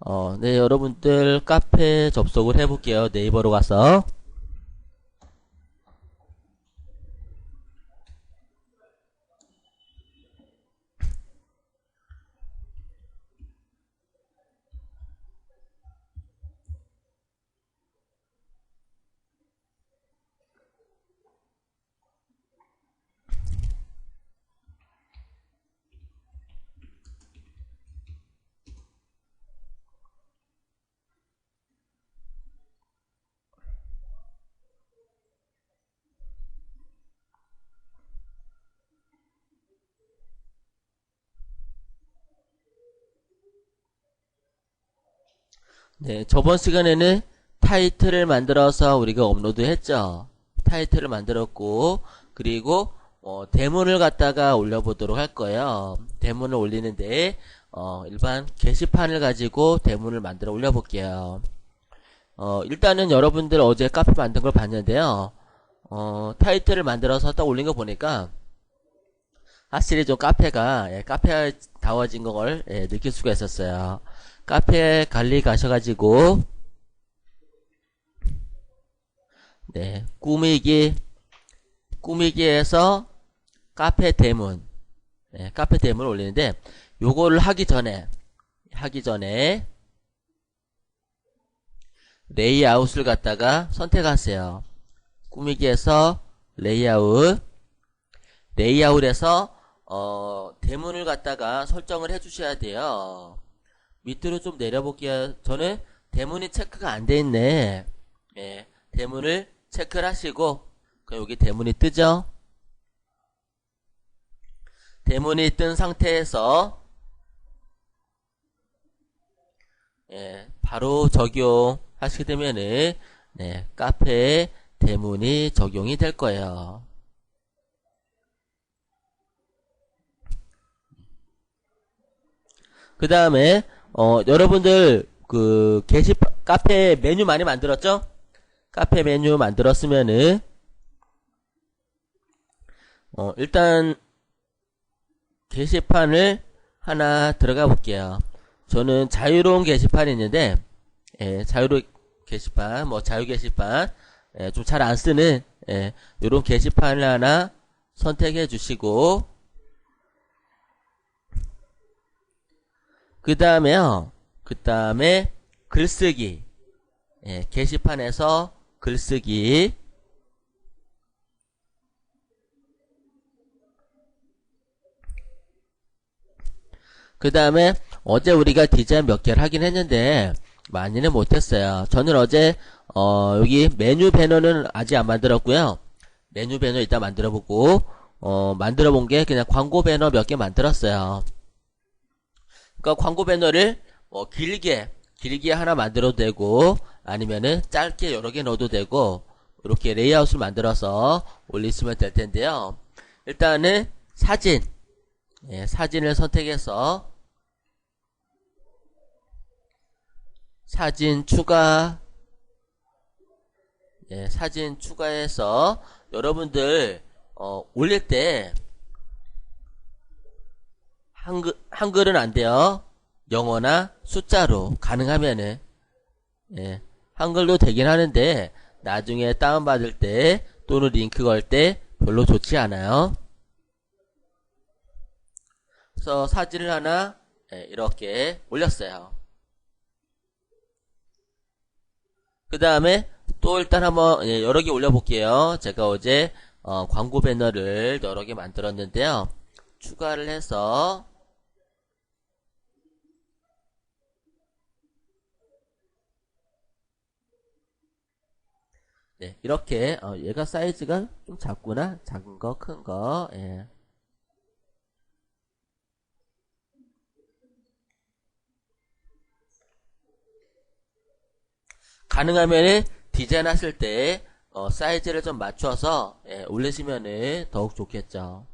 어, 네, 여러분들 카페 접속을 해볼게요. 네이버로 가서. 네, 저번 시간에는 타이틀을 만들어서 우리가 업로드 했죠. 타이틀을 만들었고, 그리고, 어, 대문을 갖다가 올려보도록 할 거예요. 대문을 올리는데, 어, 일반 게시판을 가지고 대문을 만들어 올려볼게요. 어, 일단은 여러분들 어제 카페 만든 걸 봤는데요. 어, 타이틀을 만들어서 딱 올린 거 보니까, 확실히 좀 카페가, 예, 카페다워진 걸, 예, 느낄 수가 있었어요. 카페 관리 가셔가지고 네 꾸미기 꾸미기에서 카페 대문 네, 카페 대문 올리는데 요거를 하기 전에 하기 전에 레이아웃을 갖다가 선택하세요. 꾸미기에서 레이아웃 레이아웃에서 어, 대문을 갖다가 설정을 해 주셔야 돼요 밑으로 좀 내려볼게요. 저는 대문이 체크가 안 돼 있네. 예, 대문을 체크를 하시고, 그럼 여기 대문이 뜨죠? 대문이 뜬 상태에서, 예, 바로 적용하시게 되면은, 네, 카페에 대문이 적용이 될 거예요. 그 다음에 어, 여러분들, 그, 게시판, 카페 메뉴 많이 만들었죠? 카페 메뉴 만들었으면은, 어, 일단, 게시판을 하나 들어가 볼게요. 저는 자유로운 게시판이 있는데, 예, 자유로 게시판, 뭐, 자유 게시판, 예, 좀 잘 안 쓰는, 예, 요런 게시판을 하나 선택해 주시고, 그 다음에요. 그 다음에 글쓰기. 예, 게시판에서 글쓰기. 그 다음에 어제 우리가 디자인 몇 개를 하긴 했는데 많이는 못했어요. 저는 어제 어, 여기 메뉴 배너는 아직 안 만들었고요. 메뉴 배너 이따 만들어보고 어, 만들어본 게 그냥 광고 배너 몇 개 만들었어요. 그러니까 광고 배너를 뭐 길게 길게 하나 만들어도 되고 아니면은 짧게 여러 개 넣어도 되고 이렇게 레이아웃을 만들어서 올리시면 될 텐데요. 일단은 사진 예, 사진을 선택해서 사진 추가 예, 사진 추가해서 여러분들 어, 올릴 때 한글, 한글은 안 돼요. 영어나 숫자로 가능하면은 예, 한글도 되긴 하는데 나중에 다운받을 때 또는 링크 걸 때 별로 좋지 않아요. 그래서 사진을 하나 예, 이렇게 올렸어요. 그 다음에 또 일단 한번 예, 여러 개 올려볼게요. 제가 어제 어, 광고 배너를 여러 개 만들었는데요. 추가를 해서 네, 이렇게 어, 얘가 사이즈가 좀 작구나 작은 거 큰 거 예. 가능하면 디자인 하실 때 어, 사이즈를 좀 맞춰서 예, 올리시면 더욱 좋겠죠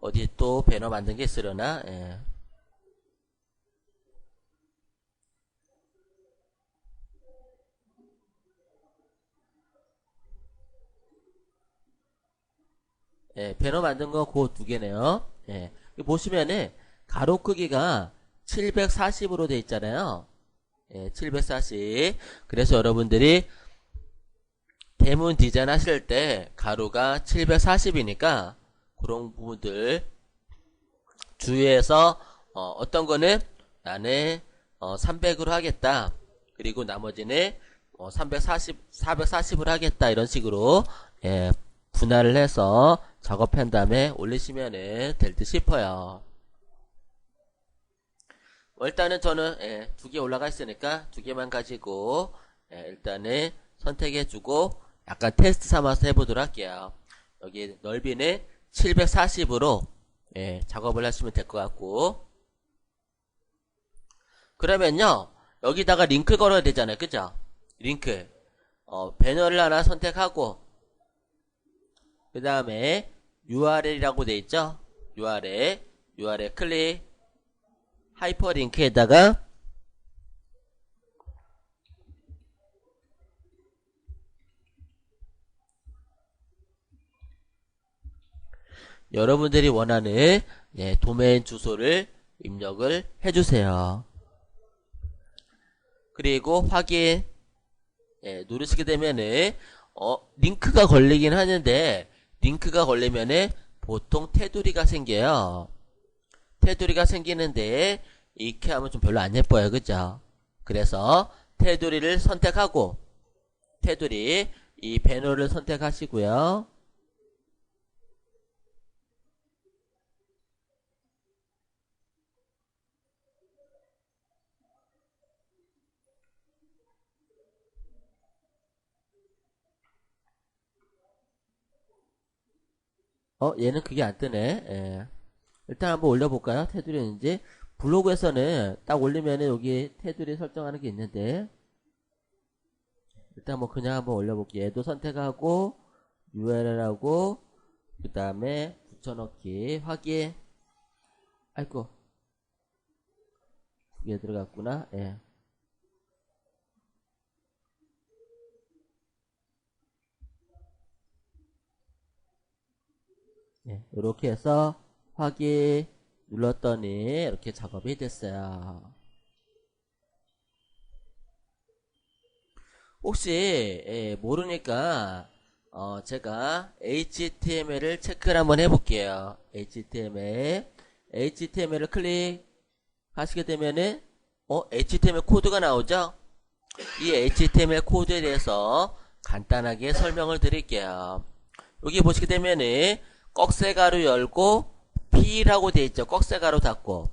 어디 또 배너 만든 게 있으려나 예. 예, 배너 만든 거 그 두 개네요. 예, 보시면은 가로 크기가 740으로 돼 있잖아요. 예, 740. 그래서 여러분들이 대문 디자인 하실 때 가로가 740이니까 그런 부분들 주의해서 어, 떤 거는 나는 어, 300으로 하겠다. 그리고 나머지는 어, 340, 440으로 하겠다. 이런 식으로 예, 분할을 해서 작업한 다음에 올리시면은 될듯 싶어요. 어, 일단은 저는 예, 두개 올라가 있으니까 두 개만 가지고 예, 일단은 선택해주고 약간 테스트 삼아서 해보도록 할게요. 여기 넓이는 740으로 예, 작업을 하시면 될 것 같고 그러면요 여기다가 링크 걸어야 되잖아요 그죠 링크 어, 배너를 하나 선택하고 그 다음에 URL이라고 돼 있죠 URL URL 클릭 하이퍼링크에다가 여러분들이 원하는 예, 도메인 주소를 입력을 해주세요. 그리고 확인 예, 누르시게 되면은 어, 링크가 걸리긴 하는데 링크가 걸리면은 보통 테두리가 생겨요. 테두리가 생기는데 이렇게 하면 좀 별로 안 예뻐요. 그죠? 그래서 테두리를 선택하고 테두리 이 배너를 선택하시고요. 어, 얘는 그게 안 뜨네. 예. 일단 한번 올려볼까요? 테두리인지. 블로그에서는 딱 올리면은 여기 테두리 설정하는 게 있는데. 일단 뭐 그냥 한번 올려볼게요. 얘도 선택하고, URL하고, 그 다음에 붙여넣기, 확인. 아이고. 두개 들어갔구나. 예. 예, 이렇게 해서 확인 눌렀더니 이렇게 작업이 됐어요. 혹시 예, 모르니까 어, 제가 HTML을 체크를 한번 해볼게요. HTML HTML을 클릭하시게 되면은 어, HTML 코드가 나오죠? 이 HTML 코드에 대해서 간단하게 설명을 드릴게요. 여기 보시게 되면은 꺽쇠가루 열고 P라고 되어 있죠. 꺽쇠가루 닫고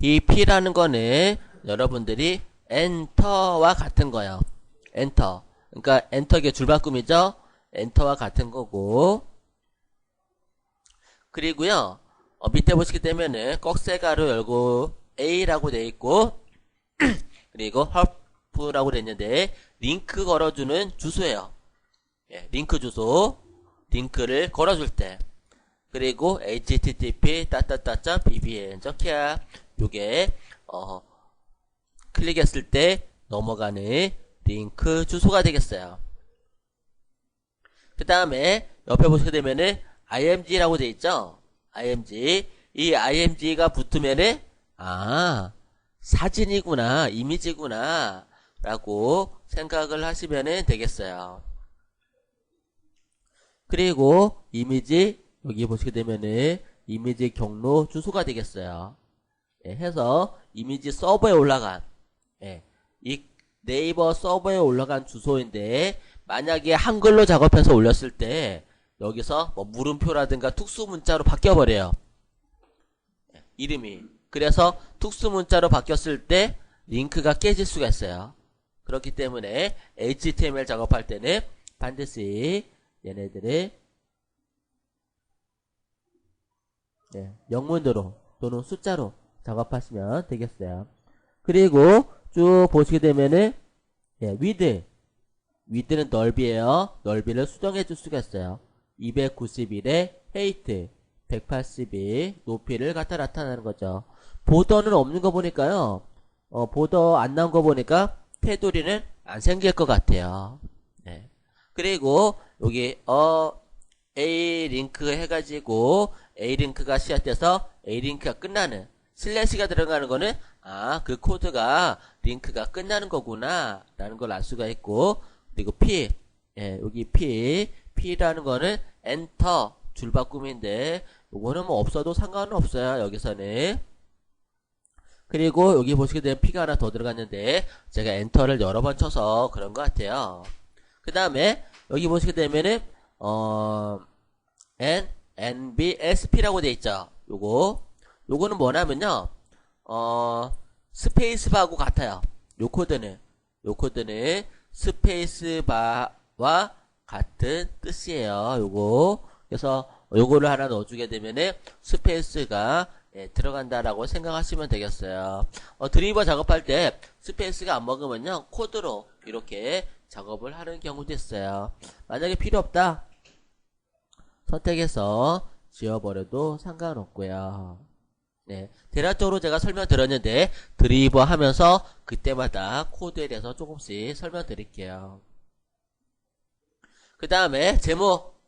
이 P라는 거는 여러분들이 엔터와 같은 거예요. 엔터. 그러니까 엔터의 줄바꿈이죠. 엔터와 같은 거고 그리고요. 어, 밑에 보시게 되면은 꺽쇠가루 열고 A라고 되어 있고 그리고 헐프라고 되어 있는데 링크 걸어주는 주소예요. 예, 링크 주소 링크를 걸어줄 때 그리고 http 따따따 bbn 적해야 요게 어 클릭했을 때 넘어가는 링크 주소가 되겠어요. 그 다음에 옆에 보시게 되면은 img라고 되어 있죠. img 이 img가 붙으면은 아 사진이구나 이미지구나 라고 생각을 하시면 되겠어요. 그리고 이미지 여기 보시게 되면은 이미지 경로 주소가 되겠어요. 예, 해서 이미지 서버에 올라간 예, 이 네이버 서버에 올라간 주소인데 만약에 한글로 작업해서 올렸을 때 여기서 뭐 물음표라든가 특수 문자로 바뀌어 버려요. 예, 이름이 그래서 특수 문자로 바뀌었을 때 링크가 깨질 수가 있어요. 그렇기 때문에 HTML 작업할 때는 반드시 얘네들의 네, 영문으로 또는 숫자로 작업하시면 되겠어요. 그리고 쭉 보시게 되면은 예, 위드 위드는 넓이에요. 넓이를 수정해 줄 수가 있어요. 291에 헤이트 182 높이를 갖다 나타나는 거죠. 보더는 없는 거 보니까요. 어, 보더 안 나온 거 보니까 테두리는 안 생길 것 같아요. 네. 그리고 여기 어 A 링크 해가지고 A 링크가 시작돼서 A 링크가 끝나는 슬래시가 들어가는 거는 아 그 코드가 링크가 끝나는 거구나 라는 걸 알 수가 있고 그리고 P 예, 여기 P P라는 거는 엔터 줄바꿈인데 요거는 뭐 없어도 상관은 없어요 여기서는. 그리고 여기 보시게 되면 P가 하나 더 들어갔는데 제가 엔터를 여러 번 쳐서 그런 것 같아요. 그 다음에 여기 보시게 되면은 어 N NBSP라고 돼 있죠. 요거. 요거는 뭐냐면요. 어 스페이스바하고 같아요. 요 코드는. 요 코드는 스페이스바와 같은 뜻이에요. 요거. 그래서 요거를 하나 넣어주게 되면은 스페이스가 예, 들어간다라고 생각하시면 되겠어요. 어, 드리버 작업할 때 스페이스가 안 먹으면요. 코드로 이렇게 작업을 하는 경우도 있어요 만약에 필요 없다 선택해서 지워버려도 상관없고요 네, 대략적으로 제가 설명드렸는데 드리버 하면서 그때마다 코드에 대해서 조금씩 설명드릴게요. 그 다음에 제목,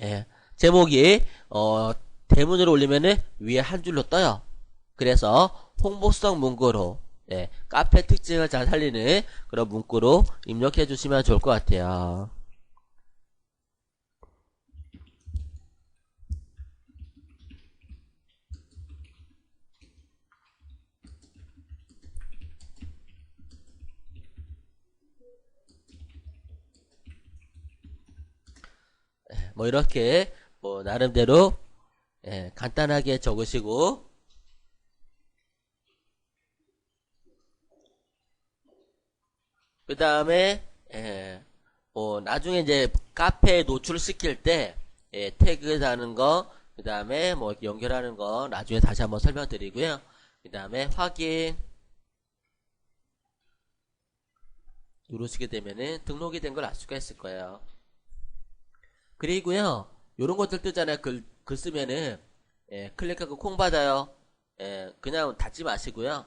예, 제목이 어, 대문으로 올리면은 위에 한 줄로 떠요. 그래서 홍보성 문구로 예, 카페 특징을 잘 살리는 그런 문구로 입력해 주시면 좋을 것 같아요. 뭐 이렇게 뭐 나름대로 예, 간단하게 적으시고 다음에 예, 뭐 나중에 이제 카페에 노출시킬 때 예, 태그 다는 거, 그 다음에 뭐 연결하는 거 나중에 다시 한번 설명드리고요. 그 다음에 확인 누르시게 되면은 등록이 된 걸 알 수가 있을 거예요. 그리고요, 요런 것들 뜨잖아요. 글, 글 쓰면은, 예, 클릭하고 콩 받아요. 예, 그냥 닫지 마시고요.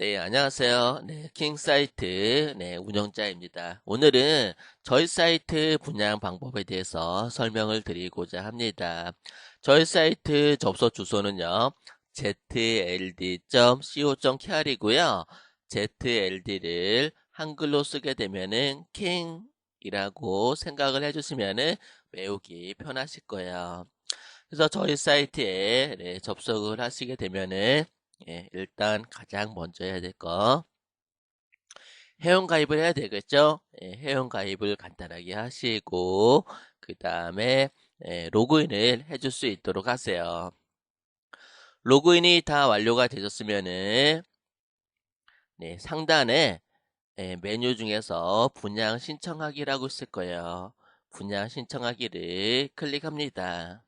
네, 안녕하세요. 네, 킹 사이트, 네, 운영자입니다. 오늘은 저희 사이트 분양 방법에 대해서 설명을 드리고자 합니다. 저희 사이트 접속 주소는요, zld.co.kr이고요. zld를 한글로 쓰게 되면은 킹이라고 생각을 해 주시면은 외우기 편하실 거예요. 그래서 저희 사이트에 네, 접속을 하시게 되면은 예, 일단 가장 먼저 해야 될 거. 회원 가입을 해야 되겠죠? 예, 회원 가입을 간단하게 하시고, 그 다음에, 예, 로그인을 해줄 수 있도록 하세요. 로그인이 다 완료가 되셨으면은, 네, 상단에, 예, 메뉴 중에서 분양 신청하기라고 있을 거예요. 분양 신청하기를 클릭합니다.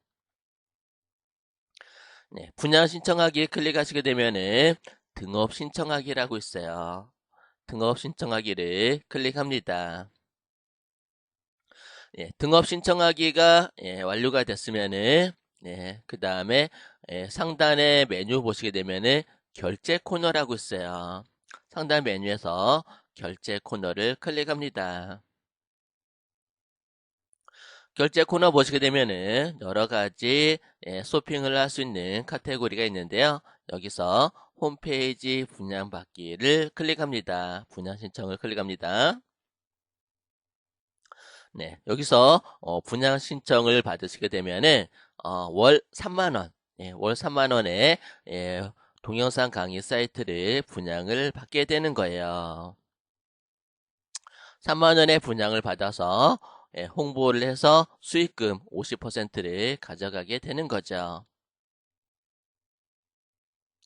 네, 분양 신청하기에 클릭하시게 되면은 등업 신청하기라고 있어요. 등업 신청하기를 클릭합니다. 예, 등업 신청하기가 예, 완료가 됐으면은 예, 그 다음에 예, 상단의 메뉴 보시게 되면은 결제 코너라고 있어요. 상단 메뉴에서 결제 코너를 클릭합니다. 결제 코너 보시게 되면은 여러 가지 예, 쇼핑을 할 수 있는 카테고리가 있는데요. 여기서 홈페이지 분양 받기를 클릭합니다. 분양 신청을 클릭합니다. 네, 여기서 어, 분양 신청을 받으시게 되면은 어, 월 3만 원, 예, 월 3만 원에 예, 동영상 강의 사이트를 분양을 받게 되는 거예요. 3만 원의 분양을 받아서 예, 홍보를 해서 수익금 50%를 가져가게 되는 거죠.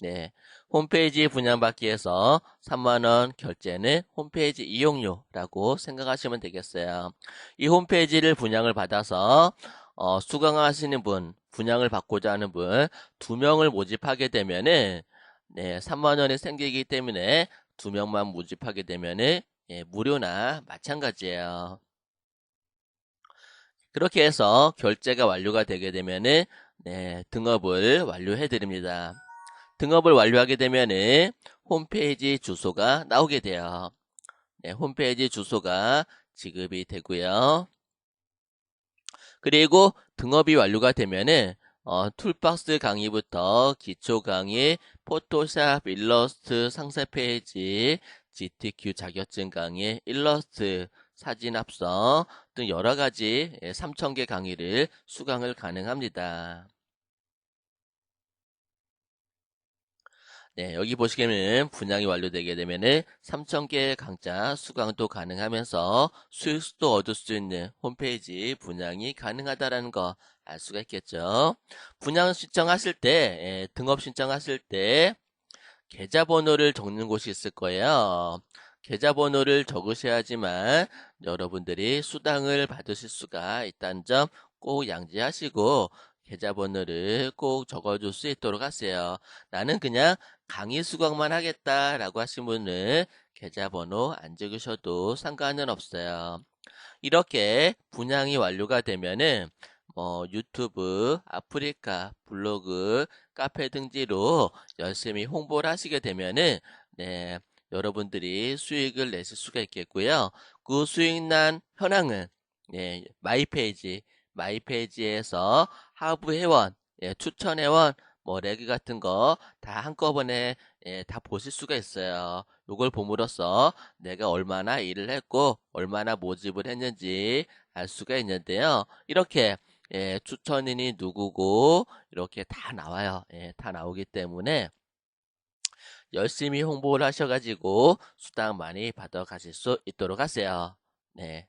네. 홈페이지 분양받기에서 3만원 결제는 홈페이지 이용료라고 생각하시면 되겠어요. 이 홈페이지를 분양을 받아서 어, 수강하시는 분, 분양을 받고자 하는 분 두 명을 모집하게 되면은 네, 3만 원이 생기기 때문에 두 명만 모집하게 되면은 예, 무료나 마찬가지예요. 그렇게 해서 결제가 완료가 되게 되면은 네, 등업을 완료해 드립니다. 등업을 완료하게 되면은 홈페이지 주소가 나오게 돼요. 네, 홈페이지 주소가 지급이 되고요. 그리고 등업이 완료가 되면은 어, 툴박스 강의부터 기초 강의, 포토샵, 일러스트, 상세 페이지, GTQ 자격증 강의, 일러스트, 사진 합성 등 여러 가지 3,000개 강의를 수강을 가능합니다. 네, 여기 보시면은 분양이 완료되게 되면 은 3,000개의 강좌 수강도 가능하면서 수익도 얻을 수 있는 홈페이지 분양이 가능하다라는 거 알 수가 있겠죠. 분양 신청하실 때, 예, 등업 신청하실 때 계좌번호를 적는 곳이 있을 거예요. 계좌번호를 적으셔야지만 여러분들이 수당을 받으실 수가 있다는 점 꼭 양지하시고 계좌번호를 꼭 적어줄 수 있도록 하세요. 나는 그냥 강의 수강만 하겠다라고 하신 분은 계좌번호 안 적으셔도 상관은 없어요. 이렇게 분양이 완료가 되면은 뭐 유튜브, 아프리카, 블로그, 카페 등지로 열심히 홍보를 하시게 되면은 네, 여러분들이 수익을 내실 수가 있겠고요. 그 수익 난 현황은 네, 마이페이지, 마이페이지에서 하부 회원, 예, 추천 회원, 뭐 레그 같은 거 다 한꺼번에 예, 다 보실 수가 있어요. 이걸 봄으로써 내가 얼마나 일을 했고 얼마나 모집을 했는지 알 수가 있는데요. 이렇게 예, 추천인이 누구고 이렇게 다 나와요. 예, 다 나오기 때문에 열심히 홍보를 하셔가지고 수당 많이 받아 가실 수 있도록 하세요. 네.